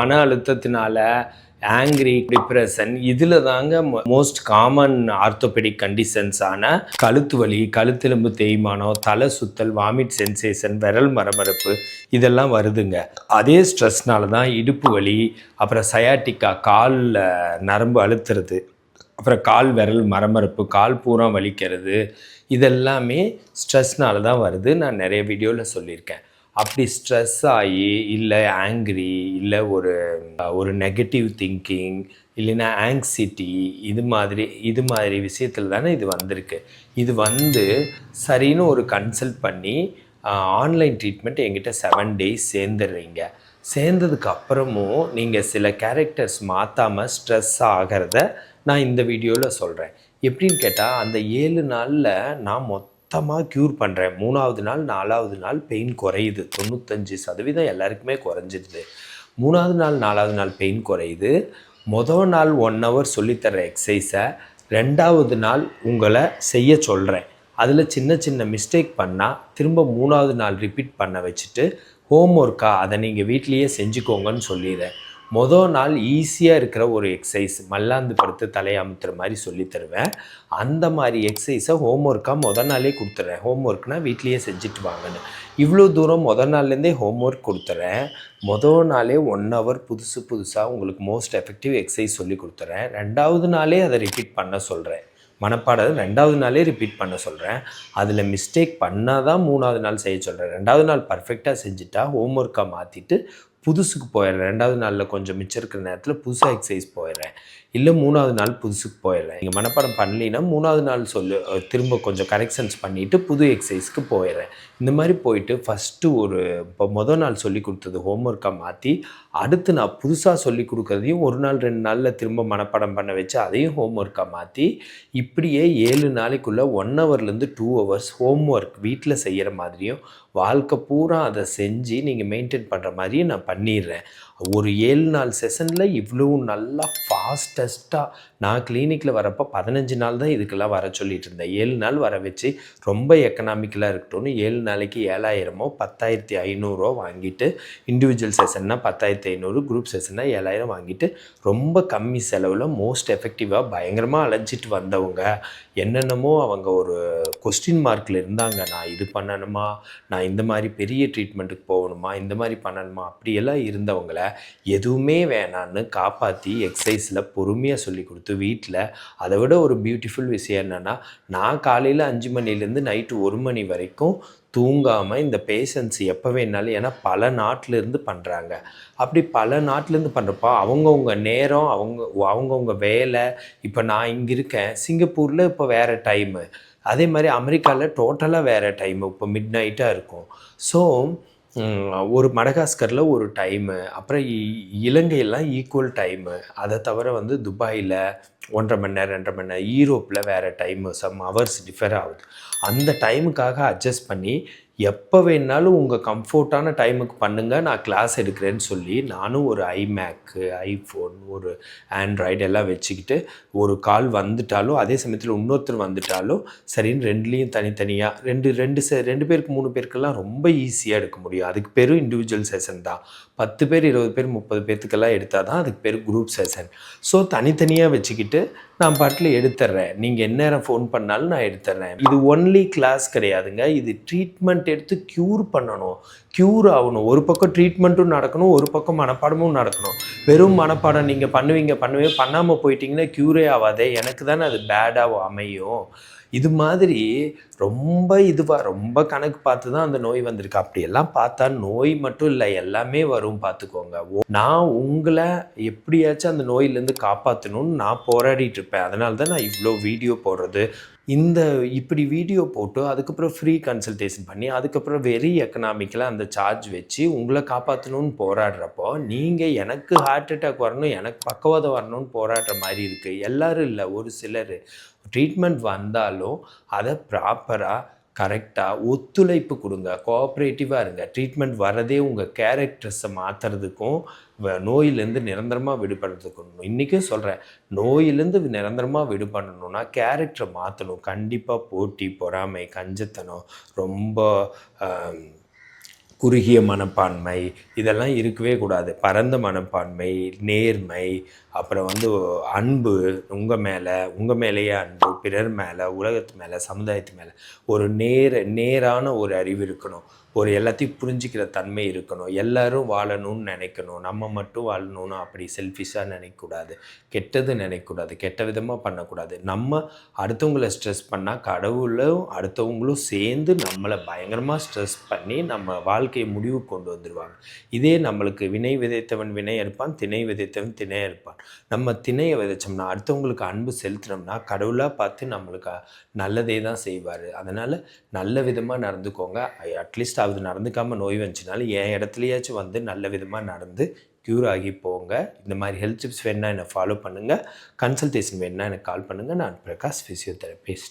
மன அழுத்தத்தினால angry depression இதில் தாங்க மோஸ்ட் காமன் ஆர்த்தோபெடிக் கண்டிஷன்ஸான கழுத்து வலி கழுத்தெலும்பு தேய்மானம் தலை சுத்தல் வாமிட் சென்சேஷன் விரல் மரமரப்பு இதெல்லாம் வருதுங்க. அதே ஸ்ட்ரெஸ்னால தான் இடுப்பு வலி அப்புறம் சயாட்டிக்கா காலில் நரம்பு அழுத்துறது அப்புறம் கால் விரல் மரமரப்பு கால் பூரா வலிக்கிறது இதெல்லாமே ஸ்ட்ரெஸ்னால தான் வருது. நான் நிறைய வீடியோவில் சொல்லியிருக்கேன். அப்படி ஸ்ட்ரெஸ் ஆகி இல்லை ஆங்க்ரி இல்லை ஒரு ஒரு நெகட்டிவ் திங்கிங் இல்லைன்னா ஆங்ஸிட்டி இது மாதிரி இது மாதிரி விஷயத்தில் தானே இது வந்திருக்கு. இது வந்து சரின்னு ஒரு கன்சல்ட் பண்ணி ஆன்லைன் ட்ரீட்மெண்ட் எங்கிட்ட செவன் டேஸ் சேர்ந்துடுறீங்க. சேர்ந்ததுக்கு அப்புறமும் நீங்கள் சில கேரக்டர்ஸ் மாற்றாமல் ஸ்ட்ரெஸ் ஆகிறத நான் இந்த வீடியோவில் சொல்கிறேன் எப்படின்னு கேட்டால் அந்த ஏழு நாளில் நான் மொத்தமாக க்யூர் பண்ணுறேன் மூணாவது நாள் நாலாவது நாள் பெயின் குறையுது. தொண்ணூத்தஞ்சு சதவீதம் எல்லாருக்குமே குறைஞ்சிடுது. மூணாவது நாள் நாலாவது நாள் பெயின் குறையுது. மொதல் நாள் ஒன் ஹவர் சொல்லித்தர எக்ஸசைஸை ரெண்டாவது நாள் உங்களை செய்ய சொல்கிறேன் அதில் சின்ன சின்ன மிஸ்டேக் பண்ணால் திரும்ப மூணாவது நாள் ரிப்பீட் பண்ண வச்சுட்டு ஹோம் ஒர்க்காக அதை நீங்கள் வீட்லேயே செஞ்சுக்கோங்கன்னு சொல்லிடுறேன். மொதல் நாள் ஈஸியாக இருக்கிற ஒரு எக்ஸசைஸ் மல்லாந்து படுத்து தலையமுத்துற மாதிரி சொல்லி தருவேன். அந்த மாதிரி எக்ஸசைஸை ஹோம் ஒர்க்காக மொதல் நாளே கொடுத்துட்றேன் ஹோம் ஒர்க்னால் வீட்லேயே செஞ்சுட்டு வாங்கன்னு. இவ்வளோ தூரம் மொதல் நாள்லேருந்தே ஹோம் ஒர்க் கொடுத்துட்றேன் மொதல் நாளே ஒன் ஹவர் புதுசு புதுசாக உங்களுக்கு மோஸ்ட் எஃபெக்டிவ் எக்ஸசைஸ் சொல்லி கொடுத்துட்றேன் ரெண்டாவது நாளே அதை ரிப்பீட் பண்ண சொல்கிறேன் மனப்பாடம் ரெண்டாவது நாளே ரிப்பீட் பண்ண சொல்கிறேன் அதில் மிஸ்டேக் பண்ணால் தான் மூணாவது நாள் செய்ய சொல்கிறேன் ரெண்டாவது நாள் பர்ஃபெக்டாக செஞ்சுட்டா ஹோம் ஒர்க்காக மாற்றிட்டு புதுசுக்கு போயிடுறேன். ரெண்டாவது நாளில் கொஞ்சம் மிச்சம் இருக்கிற நேரத்தில் புதுசாக எக்ஸசைஸ் போயிடுறேன். இல்லை மூணாவது நாள் புதுசுக்கு போயிடுறேன். நீங்கள் மனப்பாடம் பண்ணலைன்னா மூணாவது நாள் சொல்லு திரும்ப கொஞ்சம் கரெக்ஷன்ஸ் பண்ணிவிட்டு புது எக்ஸசைஸ்க்கு போயிடுறேன். இந்த மாதிரி போயிட்டு ஃபஸ்ட்டு ஒரு இப்போ மொதல் நாள் சொல்லி கொடுத்தது ஹோம்ஒர்க்காக மாற்றி அடுத்து நான் புதுசாக சொல்லி கொடுக்குறதையும் ஒரு நாள் ரெண்டு நாளில் திரும்ப மனப்பாடம் பண்ண வச்சு அதையும் ஹோம்ஒர்க்காக மாற்றி இப்படியே ஏழு நாளைக்குள்ளே ஒன் ஹவர்லேருந்து டூ ஹவர்ஸ் ஹோம்ஒர்க் வீட்டில் செய்கிற மாதிரியும் வாழ்க்கை பூரா அதை செஞ்சு நீங்கள் மெயின்டைன் பண்ணுற மாதிரியே நான் பண்ணிடுறேன். ஒரு ஏழு நாள் செஷனில் இவ்வளோ நல்லா ஃபாஸ்டஸ்ட்டாக நான் கிளினிக்கில் வரப்போ பதினஞ்சு நாள் தான் இதுக்கெல்லாம் வர சொல்லிட்டு இருந்தேன். ஏழு நாள் வர வச்சு ரொம்ப எக்கனாமிக்கலாக இருக்கட்டும்னு ஏழு நாளைக்கு ஏழாயிரமோ பத்தாயிரத்தி ஐநூறுரூவா வாங்கிட்டு இண்டிவிஜுவல் செஷன்னா பத்தாயிரத்தி ஐநூறு குரூப் செஷன்னா ஏழாயிரம் வாங்கிட்டு ரொம்ப கம்மி செலவில் மோஸ்ட் எஃபெக்டிவாக பயங்கரமாக அலைஞ்சிட்டு வந்தவங்க. என்னென்னமோ அவங்க ஒரு கொஸ்டின் மார்க்கில் இருந்தாங்க. நான் இது பண்ணணுமா? நான் இந்த மாதிரி பெரிய ட்ரீட்மெண்ட்டுக்கு போகணுமா? இந்த மாதிரி பண்ணணுமா? அப்படியெல்லாம் இருந்தவங்கள எதுவுமே வேணான்னு காப்பாற்றி எக்ஸசைஸில் பொறுமையாக சொல்லி கொடுத்து வீட்டில் அதை விட ஒரு பியூட்டிஃபுல் விஷயம் என்னென்னா நான் காலையில் அஞ்சு மணிலேருந்து நைட்டு ஒரு மணி வரைக்கும் தூங்காமல் இந்த பேஷண்ட்ஸ் எப்போ வேணாலும் ஏன்னா பல நாட்டிலேருந்து பண்ணுறாங்க அப்படி பல நாட்டிலேருந்து பண்ணுறப்போ அவங்கவுங்க நேரம் அவங்க அவங்கவுங்க வேலை இப்போ நான் இங்கே இருக்கேன் சிங்கப்பூரில் இப்போ வேறு டைமு அதே மாதிரி அமெரிக்காவில் டோட்டலாக வேறு டைமு இப்போ மிட் நைட்டாக இருக்கும். ஸோ ஒரு மடகாஸ்கரில் ஒரு டைமு. அப்புறம் இ- இலங்கையெல்லாம் ஈக்குவல் டைமு. அதை தவிர வந்து துபாயில் ஒன்றரை மணி நேரம் ரெண்டரை மணி நேரம் ஈரோப்பில் வேறு டைமு. சம் ஹவர்ஸ் டிஃபர் ஆகுது. அந்த டைமுக்காக அட்ஜஸ்ட் பண்ணி எப்போ வேணாலும் உங்கள் கம்ஃபோர்ட்டான டைமுக்கு பண்ணுங்கள் நான் கிளாஸ் எடுக்கிறேன்னு சொல்லி நானும் ஒரு ஐமேக்கு ஐஃபோன் ஒரு ஆண்ட்ராய்டு எல்லாம் வச்சுக்கிட்டு ஒரு கால் வந்துட்டாலும் அதே சமயத்தில் இன்னொருத்தர் வந்துட்டாலும் சரின்னு ரெண்டுலேயும் தனித்தனியாக ரெண்டு ரெண்டு செ ரெண்டு பேருக்கு மூணு பேருக்கெல்லாம் ரொம்ப ஈஸியாக எடுக்க முடியும். அதுக்கு பேரும் இண்டிவிஜுவல் செஷன் தான். பத்து பேர் இருபது பேர் முப்பது பேர்த்துக்கெல்லாம் எடுத்தால் தான் அதுக்கு பேர் குரூப் செஷன் ஸோ தனித்தனியாக வச்சுக்கிட்டு நான் பாட்டில் எடுத்துட்றேன் நீங்கள் எந்நேரம் ஃபோன் பண்ணாலும் நான் எடுத்துட்றேன் இது ஒன்லி கிளாஸ் கிடையாதுங்க. இது ட்ரீட்மெண்ட் எடுத்து க்யூர் பண்ணணும். க்யூர் ஆகணும். ஒரு பக்கம் ட்ரீட்மெண்ட்டும் நடக்கணும் ஒரு பக்கம் மனப்பாடமும் நடக்கணும். வெறும் மனப்பாடம் நீங்கள் பண்ணுவீங்க பண்ணுவீங்க பண்ணாமல் போயிட்டீங்கன்னா க்யூரே ஆகாதே. எனக்கு தானே அது பேடாக அமையும். இது மாதிரி ரொம்ப இதுவாக ரொம்ப கணக்கு பார்த்து தான் அந்த நோய் வந்திருக்கு. அப்படியெல்லாம் பார்த்தா நோய் மட்டும் இல்லை எல்லாமே வரும் பார்த்துக்கோங்க. ஓ- நான் உங்களை எப்படியாச்சும் அந்த நோயிலேருந்து காப்பாற்றணும்னு நான் போராடிட்டு இருப்பேன். அதனால தான் நான் இவ்வளோ வீடியோ போடுறது. இந்த இப்படி வீடியோ போட்டு அதுக்கப்புறம் ஃப்ரீ கன்சல்டேஷன் பண்ணி அதுக்கப்புறம் வெரி எக்கனாமிக்கலாக அந்த சார்ஜ் வச்சு உங்களை காப்பாற்றணும்னு போராடுறப்போ நீங்கள் எனக்கு ஹார்ட் அட்டாக் வரணும் எனக்கு பக்கவாதம் வரணும்னு போராடுற மாதிரி இருக்குது எல்லோரும் இல்லை ஒரு சிலர். ட்ரீட்மெண்ட் வந்தாலும் அதை ப்ராப்பராக கரெக்டாக ஒத்துழைப்பு கொடுங்க. கோஆப்ரேட்டிவாக இருங்க. ட்ரீட்மெண்ட் வரதே உங்கள் கேரக்டர்ஸை மாற்றுறதுக்கும் நோயிலேருந்து நிரந்தரமாக விடுபடுறதுக்கணும் இன்றைக்கும் சொல்கிறேன் நோயிலேருந்து நிரந்தரமாக விடுபடணும்னா கேரக்டரை மாற்றணும் கண்டிப்பாக போட்டி பொறாமை கஞ்சத்தனம் ரொம்ப குறுகிய மனப்பான்மை இதெல்லாம் இருக்கவே கூடாது. பரந்த மனப்பான்மை நேர்மை அப்புறம் வந்து அன்பு உங்கள் மேலே உங்கள் மேலேயே அன்பு பிறர் மேலே உலகத்து மேலே சமுதாயத்து மேலே ஒரு நேர நேரான ஒரு அறிவு இருக்கணும். ஒரு எல்லாத்தையும் புரிஞ்சிக்கிற தன்மை இருக்கணும். எல்லாரும் வாழணும்னு நினைக்கணும். நம்ம மட்டும் வாழணும்னு அப்படி செல்ஃபிஷாக நினைக்கக்கூடாது. கெட்டது நினைக்கக்கூடாது. கெட்ட விதமாக பண்ணக்கூடாது. நம்ம அடுத்தவங்கள ஸ்ட்ரெஸ் பண்ணால் கடவுளும் அடுத்தவங்களும் சேர்ந்து நம்மளை பயங்கரமாக ஸ்ட்ரெஸ் பண்ணி நம்ம வாழ்க்கையை முடிவு கொண்டு வந்துடுவாங்க இதே நம்மளுக்கு வினை விதைத்தவன் வினை இருப்பான் திணை விதைத்தவன் திணை இருப்பான் நம்ம திணையை விதைச்சோம்னா அடுத்தவங்களுக்கு அன்பு செலுத்தினோம்னா கடவுளாக பார்த்து நம்மளுக்கு நல்லதே தான் செய்வார். அதனால் நல்ல விதமாக நடந்துக்கோங்க. அட்லீஸ்ட் அது நடந்துக்காமல் நோய் வந்துச்சுனாலும் என் இடத்துலையாச்சும் வந்து நல்ல விதமாக நடந்து க்யூர் ஆகி போங்க. இந்த மாதிரி ஹெல்த் டிப்ஸ் வேணுன்னா என்னை ஃபாலோ பண்ணுங்கள் கன்சல்டேஷன் வேணுன்னா எனக்கு கால் பண்ணுங்கள் நான் பிரகாஷ் ஃபிசியோதெரபிஸ்ட்